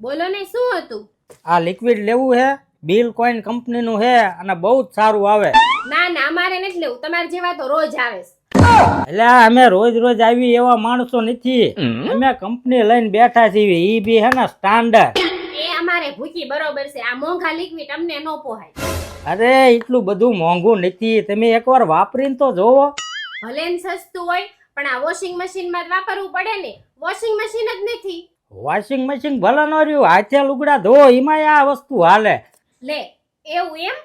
બોલો ને શું હતું? આ લિક્વિડ લેવું છે બિલ કોઈન કંપનીનું છે અને બહુ જ સારું આવે. ના ના અમારે નથી લેવું. તમારે જેવા તો રોજ આવે. એટલે અમે રોજ રોજ આવી એવા માણસો નથી. અમે કંપની લઈને બેઠા છીએ ઈ બી હે ને સ્ટાન્ડર્ડ એ અમારે ભૂકી બરોબર છે. આ મોંઘા લિક્વિડ અમને ન પોહાય. અરે એટલું બધું મોંઘું નથી. તમે એકવાર વાપરીને તો જોવો. ભલે ને સસ્તું હોય પણ આ વોશિંગ મશીનમાં જ વાપરવું પડે ને. વોશિંગ મશીન જ નથી. વોશિંગ મશીન ભલે ન રહ્યું હાથે લુગડા ધો એમાં આ વસ્તુ હાલે. લે એવું એમ?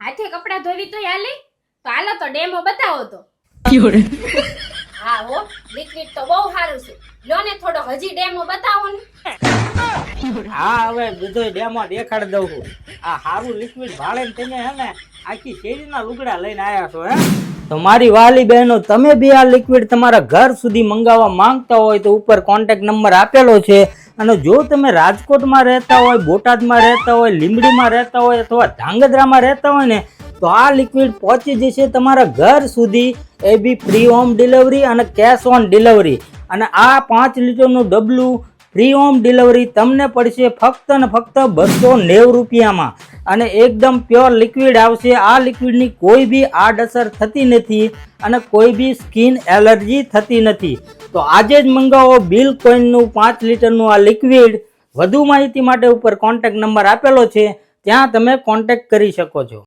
હાથે કપડાં ધોવી તો હાલે? તો હાલો તો ડેમો બતાવો તો. હા હો લિક્વિડ તો બહુ સારું છે. લો ને થોડો હજી ડેમો બતાવો ને. હા હવે બધો ડેમો દેખાડી દઉં છું. આ સારું લિક્વિડ ભાળે ને તમે હે ને આખી શેરીના લુગડા લઈને આવ્યા છો હે? તો મારી વાલી બહેનો, તમે બી આ લિક્વિડ તમારા ઘર સુધી મંગાવવા માંગતા હોય તો ઉપર કોન્ટેક્ટ નંબર આપેલો છે. અને જો તમે રાજકોટમાં રહેતા હોય, બોટાદમાં રહેતા હોય, લીંબડીમાં રહેતા હોય અથવા ધાંગધ્રામાં રહેતા હોય ને, તો આ લિક્વિડ પહોંચી જશે તમારા ઘર સુધી. એ બી ફ્રી હોમ ડિલિવરી અને કેશ ઓન ડિલિવરી અને આ પાંચ લીટરનું ડબલું ફ્રી હોમ ડિલિવરી તમને પડશે ફક્ત ને ફક્ત બસો નેવું રૂપિયામાં. અને એકદમ પ્યોર લિક્વિડ આવશે. આ લિક્વિડની કોઈ બી આડઅસર થતી નથી અને કોઈ બી સ્કિન એલર્જી થતી નથી. તો આજે જ મંગાવો બિલ કોઈનનું પાંચ લીટરનું આ લિક્વિડ વધુ માહિતી માટે ઉપર કોન્ટેક્ટ નંબર આપેલો છે. ત્યાં તમે કોન્ટેક્ટ કરી શકો છો.